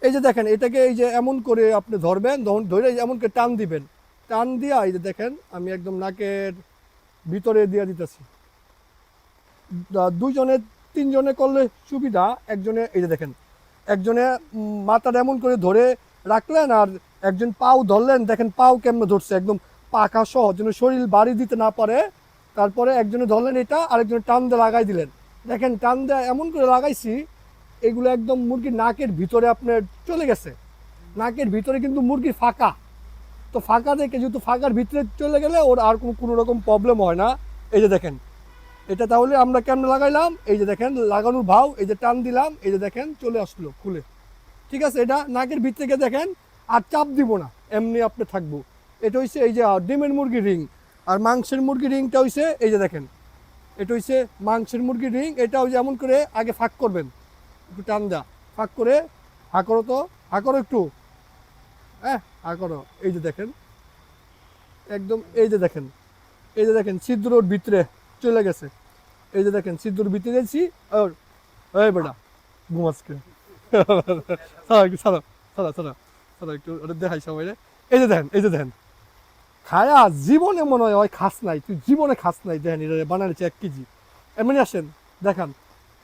এই যে দেখেন, এটাকে এই যে এমন করে আপনি ধরবেন ধর- এমন করে টান দিবেন। টান দিয়া এই যে দেখেন, আমি একদম নাকের ভিতরে দিয়ে দিতেছি। দুইজনে, তিনজনে করলে সুবিধা, একজনে, এই যে দেখেন, একজনে মাথাটা এমন করে ধরে রাখলেন আর একজন পাও ধরলেন, দেখেন পাও কেমন ধরছে, একদম পাকা সহ, যেন শরীর বাড়ি দিতে না পারে। তারপরে একজনে ধরলেন এটা, আরেকজনে টান দিয়ে লাগাই দিলেন। দেখেন, টান দিয়ে এমন করে লাগাইছি এগুলো একদম মুরগির নাকের ভিতরে আপনার চলে গেছে। নাকের ভিতরে কিন্তু মুরগির ফাঁকা। তো ফাঁকা দেখে যেহেতু ফাঁকার ভিতরে চলে গেলে ওর আর কোনো কোনো রকম প্রবলেম হয় না। এই যে দেখেন, এটা তাহলে আমরা কেমন লাগাইলাম? এই যে দেখেন, লাগানোর ভাও, এই যে টান দিলাম, এই যে দেখেন, চলে আসলো খুলে। ঠিক আছে, এটা নাকের ভিতর থেকে দেখেন, আর চাপ দিব না, এমনি আপনি থাকব। এটা হচ্ছে এই যে ডিমের মুরগির রিং। আর মাংসের মুরগির রিংটা হচ্ছে এই যে দেখেন, এটা হচ্ছে মাংসের মুরগির রিং। এটা ওই যেমন করে আগে ফাঁক করবেন। একটু টান দেয়া ফাঁক করে হা করো তো হা করো একটু। হ্যাঁ হা করো। এই যে দেখেন, একদম এই যে দেখেন, এই যে দেখেন ছিদ্রর ভিতরে চলে গেছে। এই যে দেখেন ছিদ্রর ভিতরে গেছি, আর এই বেটা ঘুমাসকে একটু দেখাই সবাই এই যে দেখেন, এই যে দেখেন। খায়া জীবনে মনে হয় খাস নাই, তুই জীবনে খাস নাই, দেখেন এটা বানানিছে এক কেজি। এমনি আসেন, দেখান।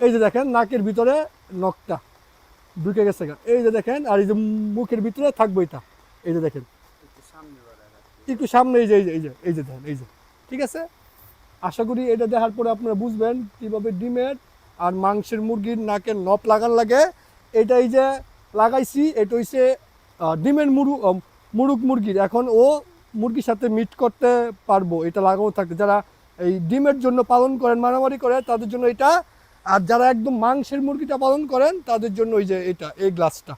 এই যে দেখেন নাকের ভিতরে নখটা ঢুকে গেছে গা। এই যে দেখেন আর এই যে মুখের ভিতরে থাকব এটা। এই যে দেখেন। একটু সামনে এই যে এই যে এই যে এই যে দেখেন এই যে। ঠিক আছে? আশা করি এটা দেখার পরে আপনারা বুঝবেন কীভাবে ডিমের আর মাংসের মুরগির নাকের নপ লাগান লাগে। এটা এই যে লাগাইছি এটা হইছে ডিমের মুরু মুরুগ মুরগির। এখন ও মুরগির সাথে মিট করতে পারব এটা লাগানো থাকে যারা এই ডিমের জন্য পালন করেন মারামারি করে তাদের জন্য এটা আর যারা একদম মাংসের মুরগিটা পালন করেন তাদের জন্য ওই যে এটা এই গ্লাসটা